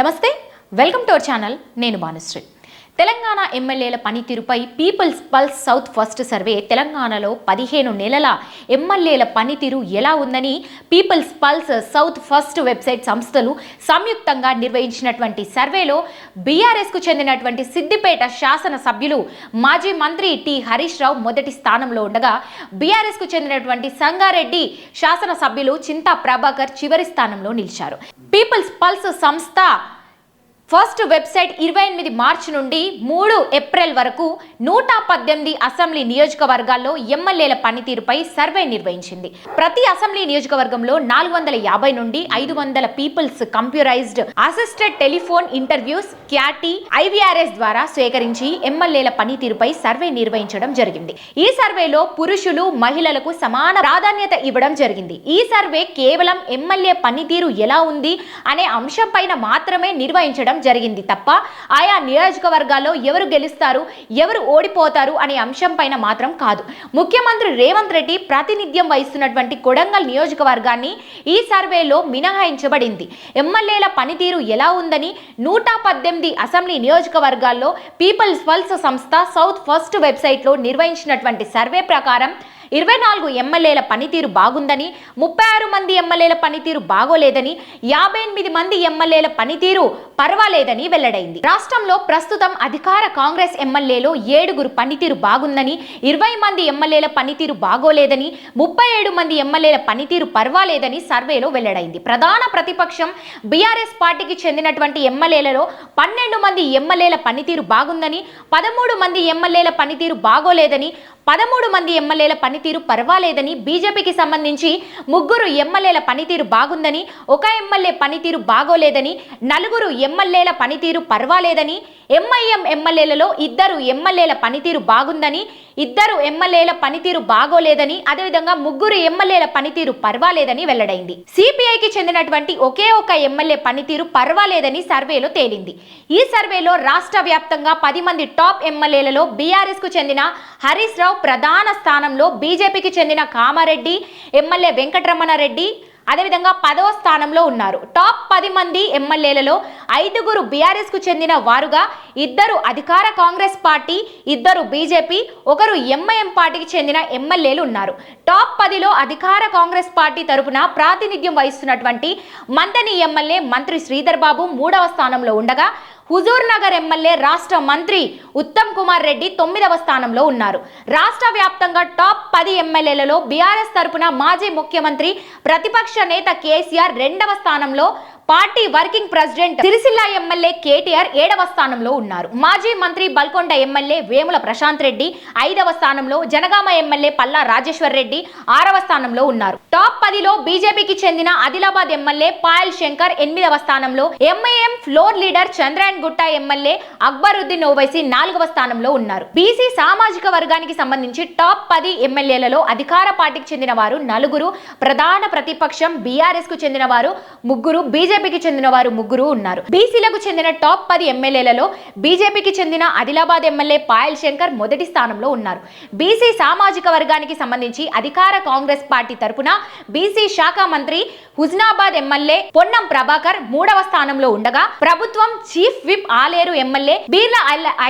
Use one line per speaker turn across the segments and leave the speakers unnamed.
నమస్తే welcome to our channel. నేను భానుశ్రీ తెలంగాణ ఎమ్మెల్యేల పనితీరుపై People's Pulse South First survey తెలంగాణలో పదిహేను నెలల ఎమ్మెల్యేల పనితీరు ఎలా ఉందని People's Pulse South First website సంస్థలు సంయుక్తంగా నిర్వహించినటువంటి సర్వేలో బీఆర్ఎస్కు చెందినటువంటి సిద్దిపేట శాసన సభ్యులు మాజీ మంత్రి టి హరీష్ రావు మొదటి స్థానంలో ఉండగా బీఆర్ఎస్కు చెందినటువంటి సంగారెడ్డి శాసన సభ్యులు చింతా ప్రభాకర్ చివరి స్థానంలో నిలిచారు. పీపుల్స్ పల్స్ సంస్థ ఫస్ట్ వెబ్సైట్ ఇరవై ఎనిమిది మార్చి నుండి మూడు ఏప్రిల్ వరకు నూట పద్దెనిమిది అసెంబ్లీ నియోజకవర్గాల్లో ఎమ్మెల్యేల పనితీరుపై సర్వే నిర్వహించింది. ప్రతి అసెంబ్లీ నియోజకవర్గంలో నాలుగు వందల యాభై నుండి ఐదు వందల people's computerised assisted telephone interviews CATI IVRS ద్వారా సేకరించి ఎమ్మెల్యేల పనితీరుపై సర్వే నిర్వహించడం జరిగింది. ఈ సర్వేలో పురుషులు మహిళలకు సమాన ప్రాధాన్యత ఇవ్వడం జరిగింది. ఈ సర్వే కేవలం ఎమ్మెల్యే పనితీరు ఎలా ఉంది అనే అంశం పైన మాత్రమే నిర్వహించడం జరిగింది తప్ప ఆయా నియోజకవర్గాల్లో ఎవరు గెలుస్తారు ఎవరు ఓడిపోతారు అనే అంశం పైన మాత్రం కాదు. ముఖ్యమంత్రి రేవంత్ రెడ్డి ప్రాతినిధ్యం వహిస్తున్నటువంటి కొడంగల్ నియోజకవర్గాన్ని ఈ సర్వేలో మినహాయించబడింది. ఎమ్మెల్యేల పనితీరు ఎలా ఉందని నూట పద్దెనిమిది అసెంబ్లీ నియోజకవర్గాల్లో పీపుల్స్ పల్స్ సంస్థ సౌత్ ఫస్ట్ వెబ్సైట్లో నిర్వహించినటువంటి సర్వే ప్రకారం ఇరవై నాలుగు ఎమ్మెల్యేల పనితీరు బాగుందని ముప్పై ఆరు మంది ఎమ్మెల్యేల పనితీరు బాగోలేదని యాభై ఎనిమిది మంది ఎమ్మెల్యేల పనితీరు పర్వాలేదని వెల్లడైంది. రాష్ట్రంలో ప్రస్తుతం అధికార కాంగ్రెస్ ఎమ్మెల్యేలో ఏడుగురు పనితీరు బాగుందని ఇరవై మంది ఎమ్మెల్యేల పనితీరు బాగోలేదని ముప్పై ఏడు మంది ఎమ్మెల్యేల పనితీరు పర్వాలేదని సర్వేలో వెల్లడైంది. ప్రధాన ప్రతిపక్షం బీఆర్ఎస్ పార్టీకి చెందినటువంటి ఎమ్మెల్యేలలో పన్నెండు మంది ఎమ్మెల్యేల పనితీరు బాగుందని పదమూడు మంది ఎమ్మెల్యేల పనితీరు బాగోలేదని పదమూడు మంది ఎమ్మెల్యేల పనితీరు పర్వాలేదని బీజేపీకి సంబంధించి ముగ్గురు ఎమ్మెల్యేల పనితీరు బాగుందని ఒక ఎమ్మెల్యే పనితీరు బాగోలేదని నలుగురు ఎమ్మెల్యేల పనితీరు పర్వాలేదని ఎంఐఎం ఎమ్మెల్యేలలో ఇద్దరు ఎమ్మెల్యేల పనితీరు బాగుందని ఇద్దరు ఎమ్మెల్యేల పనితీరు బాగోలేదని అదేవిధంగా ముగ్గురు ఎమ్మెల్యేల పనితీరు పర్వాలేదని వెల్లడైంది. సిపిఐకి చెందినటువంటి ఒకే ఒక ఎమ్మెల్యే పనితీరు పర్వాలేదని సర్వేలో తేలింది. ఈ సర్వేలో రాష్ట్ర వ్యాప్తంగా పది మంది టాప్ ఎమ్మెల్యేలలో బీఆర్ఎస్కు చెందిన హరీష్ రావు ప్రధాన స్థానంలో బీజేపీకి చెందిన కామారెడ్డి ఎమ్మెల్యే వెంకటరమణారెడ్డి అదేవిధంగా పదవ స్థానంలో ఉన్నారు. టాప్ పది మంది ఎమ్మెల్యేలలో ఐదుగురు బీఆర్ఎస్కు చెందిన వారుగా ఇద్దరు అధికార కాంగ్రెస్ పార్టీ ఇద్దరు బీజేపీ ఒకరు ఎంఐఎం పార్టీకి చెందిన ఎమ్మెల్యేలు ఉన్నారు. టాప్ పదిలో అధికార కాంగ్రెస్ పార్టీ తరపున ప్రాతినిధ్యం వహిస్తున్నటువంటి మంతని ఎమ్మెల్యే మంత్రి శ్రీధర్ బాబు మూడవ స్థానంలో ఉండగా హుజూర్ నగర్ ఎమ్మెల్యే రాష్ట్ర మంత్రి ఉత్తమ్ కుమార్ రెడ్డి తొమ్మిదవ స్థానంలో ఉన్నారు. రాష్ట్ర వ్యాప్తంగా టాప్ పది ఎమ్మెల్యేలలో బీఆర్ఎస్ తరపున మాజీ ముఖ్యమంత్రి ప్రతిపక్ష నేత కేసీఆర్ రెండవ స్థానంలో party working president Sircilla MLA KTR ఏడవ స్థానంలో ఉన్నారు. మాజీ మంత్రి బల్కొండ ఎమ్మెల్యే వేముల ప్రశాంత్ రెడ్డి ఐదవ స్థానంలో జనగామ ఎమ్మెల్యే పల్లా రాజేశ్వర్ రెడ్డి ఆరవ స్థానంలో ఉన్నారు. టాప్ పదిలో బీజేపీకి చెందిన ఆదిలాబాద్ ఎమ్మెల్యే పాయల్ శంకర్ ఎనిమిదవ స్థానంలో ఎంఐఎం ఫ్లోర్ లీడర్ చంద్రాయన్ గుట్ట ఎమ్మెల్యే అక్బరుద్దీన్ ఓవైసీ నాలుగవ స్థానంలో ఉన్నారు. బీసీ సామాజిక వర్గానికి సంబంధించి టాప్ పది ఎమ్మెల్యేలలో అధికార పార్టీకి చెందిన వారు నలుగురు ప్రధాన ప్రతిపక్షం బీఆర్ఎస్కు చెందిన వారు ముగ్గురు బీజేపీకి చెందిన వారు ముగ్గురు ఉన్నారు. బీసీలకు చెందిన టాప్ పది ఎమ్మెల్యేలలో బీజేపీకి చెందిన ఆదిలాబాద్ ఎమ్మెల్యే పాయల్ శంకర్ మొదటి స్థానంలో ఉన్నారు. బీసీ సామాజిక వర్గానికి సంబంధించి అధికార కాంగ్రెస్ పార్టీ తరపున బీసీ శాఖ మంత్రి హుజ్నాబాద్ ఎమ్మెల్యే పొన్నం ప్రభాకర్ మూడవ స్థానంలో ఉండగా ప్రభుత్వం chief whip Aleru MLA Beerla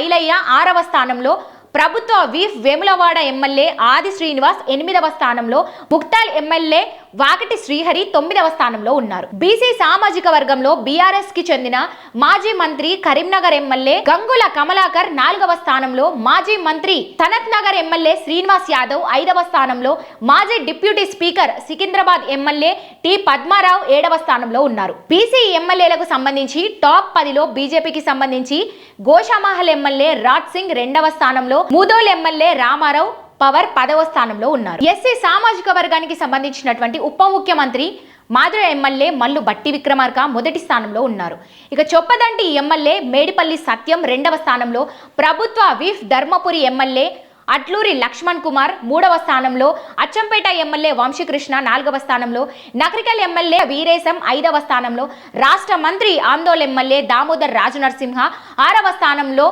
Ilaiah ఆరవ స్థానంలో ప్రభుత్వ వీఫ్ వేములవాడ ఎమ్మెల్యే ఆది శ్రీనివాస్ ఎనిమిదవ స్థానంలో ముక్తాల్ ఎమ్మెల్యే వాకటి శ్రీహరి తొమ్మిదవ స్థానంలో ఉన్నారు. బీసీ సామాజిక వర్గంలో బీఆర్ఎస్కి చెందిన మాజీ మంత్రి కరీంనగర్ ఎమ్మెల్యే గంగుల కమలాకర్ నాలుగవ స్థానంలో మాజీ మంత్రి సనత్ నగర్ ఎమ్మెల్యే శ్రీనివాస్ యాదవ్ ఐదవ స్థానంలో మాజీ deputy speaker Secunderabad MLA T Padmarao ఏడవ స్థానంలో ఉన్నారు. బీసీ ఎమ్మెల్యేలకు సంబంధించి టాప్ పదిలో బీజేపీకి సంబంధించి గోషామహల్ ఎమ్మెల్యే రాజ్ సింగ్ రెండవ స్థానంలో మూదోల్ ఎమ్మెల్యే రామారావు పవర్ పదవ స్థానంలో ఉన్నారు. ఎస్సీ సామాజిక వర్గానికి సంబంధించినటువంటి ఉప ముఖ్యమంత్రి మాధుర ఎమ్మెల్యే మల్లు బట్టి విక్రమార్క మొదటి స్థానంలో ఉన్నారు. ఇక చొప్పదండి ఎమ్మెల్యే మేడిపల్లి సత్యం రెండవ స్థానంలో ప్రభుత్వ విఫ్ ధర్మపురి ఎమ్మెల్యే అట్లూరి లక్ష్మణ్ కుమార్ మూడవ స్థానంలో అచ్చంపేట ఎమ్మెల్యే వంశీకృష్ణ నాలుగవ స్థానంలో నకరికల్ ఎమ్మెల్యే వీరేశం ఐదవ స్థానంలో రాష్ట్ర మంత్రి ఆందోళ్ ఎమ్మెల్యే దామోదర్ రాజు నరసింహ ఆరవ స్థానంలో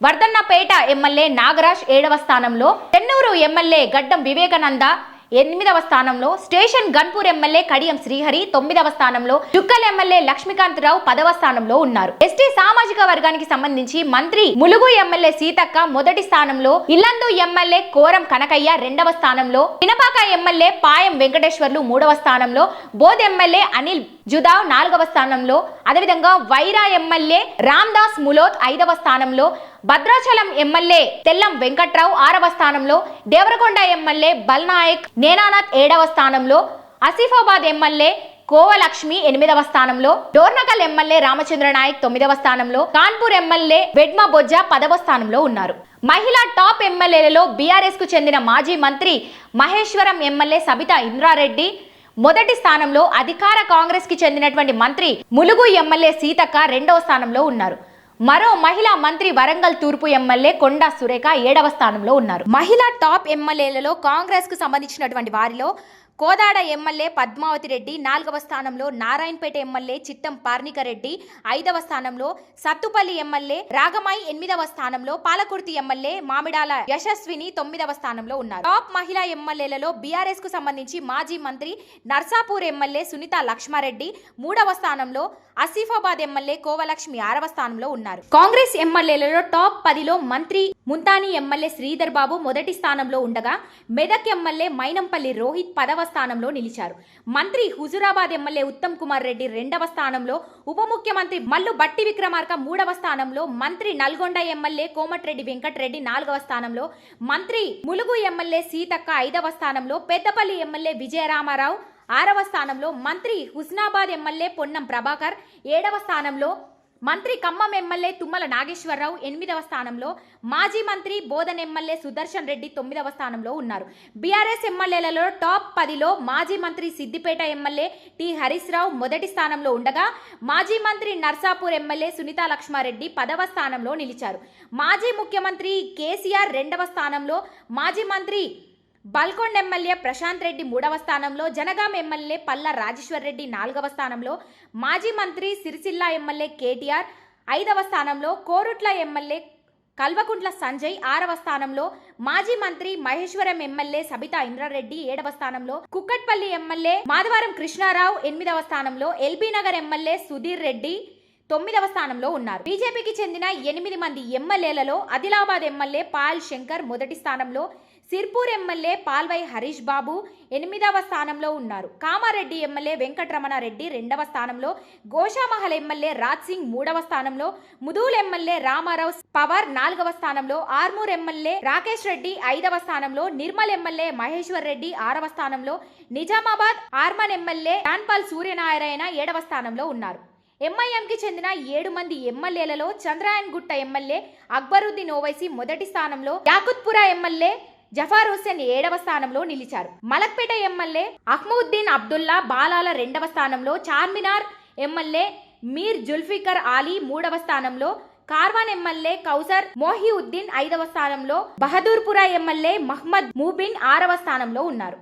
వర్ధన్నపేట ఎమ్మెల్యే నాగరాజ్ ఏడవ స్థానంలో చెన్నూరు ఎమ్మెల్యే గడ్డం వివేకానంద ఎనిమిదవ స్థానంలో స్టేషన్ గన్పూర్ ఎమ్మెల్యే కడియం శ్రీహరి తొమ్మిదవ స్థానంలో చుక్కల్ ఎమ్మెల్యే లక్ష్మీకాంత్ రావు పదవ స్థానంలో ఉన్నారు. ఎస్టీ సామాజిక వర్గానికి సంబంధించి మంత్రి ములుగు ఎమ్మెల్యే సీతక్క మొదటి స్థానంలో ఇల్లందు ఎమ్మెల్యే కోరం కనకయ్య రెండవ స్థానంలో పినపాక ఎమ్మెల్యే పాయం వెంకటేశ్వర్లు మూడవ స్థానంలో బోధ్ ఎమ్మెల్యే అనిల్ జుదావ్ నాలుగవ స్థానంలో అదేవిధంగా వైరా ఎమ్మెల్యే రామ్దాస్ ములోత్ ఐదవ స్థానంలో భద్రాచలం ఎమ్మెల్యే తెల్లం వెంకట్రావు ఆరవ స్థానంలో దేవరకొండ ఎమ్మెల్యే బల్నాయక్ నేనానాథ్ ఏడవ స్థానంలో ఆసిఫాబాద్ ఎమ్మెల్యే కోవలక్ష్మి ఎనిమిదవ స్థానంలో డోర్నకల్ ఎమ్మెల్యే రామచంద్ర నాయక్ తొమ్మిదవ స్థానంలో కాన్పూర్ ఎమ్మెల్యే వెడ్మ బొజ్జ పదవ స్థానంలో ఉన్నారు. మహిళా టాప్ ఎమ్మెల్యేలలో బీఆర్ఎస్కు చెందిన మాజీ మంత్రి మహేశ్వరం ఎమ్మెల్యే సబితా ఇంద్రారెడ్డి మొదటి స్థానంలో అధికార కాంగ్రెస్కి చెందినటువంటి మంత్రి ములుగు ఎమ్మెల్యే సీతక్క రెండవ స్థానంలో ఉన్నారు. మరో మహిళా మంత్రి వరంగల్ తూర్పు ఎమ్మెల్యే కొండా సురేఖ ఏడవ స్థానంలో ఉన్నారు. మహిళా టాప్ ఎమ్మెల్యేలలో కాంగ్రెస్కు సంబంధించినటువంటి వారిలో కోదాడ ఎమ్మెల్యే పద్మావతి రెడ్డి నాలుగవ స్థానంలో నారాయణపేట ఎమ్మెల్యే చిత్తం పార్నికరెడ్డి ఐదవ స్థానంలో సత్తుపల్లి ఎమ్మెల్యే రాగమాయి ఎనిమిదవ స్థానంలో పాలకుర్తి ఎమ్మెల్యే మామిడాల యశస్విని తొమ్మిదవ స్థానంలో ఉన్నారు. టాప్ మహిళా ఎమ్మెల్యేలలో బీఆర్ఎస్కు సంబంధించి మాజీ మంత్రి నర్సాపూర్ ఎమ్మెల్యే సునీత లక్ష్మారెడ్డి మూడవ స్థానంలో ఆసిఫాబాద్ ఎమ్మెల్యే కోవలక్ష్మి ఆరవ స్థానంలో ఉన్నారు. కాంగ్రెస్ ఎమ్మెల్యేలలో టాప్ పదిలో మంత్రి ముంతాని ఎమ్మెల్యే శ్రీధర్ బాబు మొదటి స్థానంలో ఉండగా మెదక్ ఎమ్మెల్యే మైనంపల్లి రోహిత్ పదవ స్థానంలో నిలిచారు. మంత్రి హుజురాబాద్ ఎమ్మెల్యే ఉత్తమ్ కుమార్ రెడ్డి రెండవ స్థానంలో ఉప ముఖ్యమంత్రి మల్లు బట్టి విక్రమార్క మూడవ స్థానంలో మంత్రి నల్గొండ ఎమ్మెల్యే కోమటిరెడ్డి వెంకటరెడ్డి నాలుగవ స్థానంలో మంత్రి ములుగు ఎమ్మెల్యే సీతక్క ఐదవ స్థానంలో పెద్దపల్లి ఎమ్మెల్యే విజయరామారావు ఆరవ స్థానంలో మంత్రి హుస్నాబాద్ ఎమ్మెల్యే పొన్నం ప్రభాకర్ ఏడవ స్థానంలో మంత్రి ఖమ్మం ఎమ్మెల్యే తుమ్మల నాగేశ్వరరావు ఎనిమిదవ స్థానంలో మాజీ మంత్రి బోధన్ ఎమ్మెల్యే సుదర్శన్ రెడ్డి తొమ్మిదవ స్థానంలో ఉన్నారు. బీఆర్ఎస్ ఎమ్మెల్యేలలో టాప్ పదిలో మాజీ మంత్రి సిద్దిపేట ఎమ్మెల్యే టి హరీష్ రావు మొదటి స్థానంలో ఉండగా మాజీ మంత్రి నర్సాపూర్ ఎమ్మెల్యే సునీతా లక్ష్మారెడ్డి పదవ స్థానంలో నిలిచారు. మాజీ ముఖ్యమంత్రి కేసీఆర్ రెండవ స్థానంలో మాజీ మంత్రి బల్కొండ ఎమ్మెల్యే ప్రశాంత్ రెడ్డి మూడవ స్థానంలో జనగాం ఎమ్మెల్యే పల్ల రాజేశ్వర్ రెడ్డి నాలుగవ స్థానంలో మాజీ మంత్రి సిరిసిల్ల ఎమ్మెల్యే కేటీఆర్ ఐదవ స్థానంలో కోరుట్ల ఎమ్మెల్యే కల్వకుంట్ల సంజయ్ ఆరవ స్థానంలో మాజీ మంత్రి మహేశ్వరం ఎమ్మెల్యే సబితా ఇంద్రారెడ్డి ఏడవ స్థానంలో కుక్కట్పల్లి ఎమ్మెల్యే మాధవరం కృష్ణారావు ఎనిమిదవ స్థానంలో ఎల్బీ నగర్ ఎమ్మెల్యే సుధీర్ రెడ్డి తొమ్మిదవ స్థానంలో ఉన్నారు. బీజేపీకి చెందిన ఎనిమిది మంది ఎమ్మెల్యేలలో ఆదిలాబాద్ ఎమ్మెల్యే పాల్ శంకర్ మొదటి స్థానంలో సిర్పూర్ ఎమ్మెల్యే పాల్వై హరీష్ బాబు ఎనిమిదవ స్థానంలో ఉన్నారు. కామారెడ్డి ఎమ్మెల్యే వెంకటరమణారెడ్డి రెండవ స్థానంలో గోషామహల్ ఎమ్మెల్యే రాజ్ సింగ్ మూడవ స్థానంలో ముదూల్ ఎమ్మెల్యే రామారావు పవర్ నాలుగవ స్థానంలో ఆర్మూర్ ఎమ్మెల్యే రాకేష్ రెడ్డి ఐదవ స్థానంలో నిర్మల్ ఎమ్మెల్యే మహేశ్వర్ రెడ్డి ఆరవ స్థానంలో నిజామాబాద్ ఆర్మన్ ఎమ్మెల్యే టాన్పాల్ సూర్యనారాయణ ఏడవ స్థానంలో ఉన్నారు. ఎంఐఎంకి చెందిన ఏడు మంది ఎమ్మెల్యేలలో చంద్రాయన్ గుట్ట ఎమ్మెల్యే అక్బరుద్దీన్ ఓవైసీ మొదటి స్థానంలో యాకుత్పురా ఎమ్మెల్యే జఫార్ హుస్సేన్ ఏడవ స్థానంలో నిలిచారు. మలక్పేట ఎమ్మెల్యే అహ్మవుద్దీన్ అబ్దుల్లా బాలాల రెండవ స్థానంలో చార్మినార్ ఎమ్మెల్యే మీర్ జుల్ఫికర్ ఆలీ మూడవ స్థానంలో కార్వాన్ ఎమ్మెల్యే కౌసర్ మోహిউద్దీన్ ఐదవ స్థానంలో బహదూర్పురా ఎమ్మెల్యే మహ్మద్ ముబిన్ ఆరవ స్థానంలో ఉన్నారు.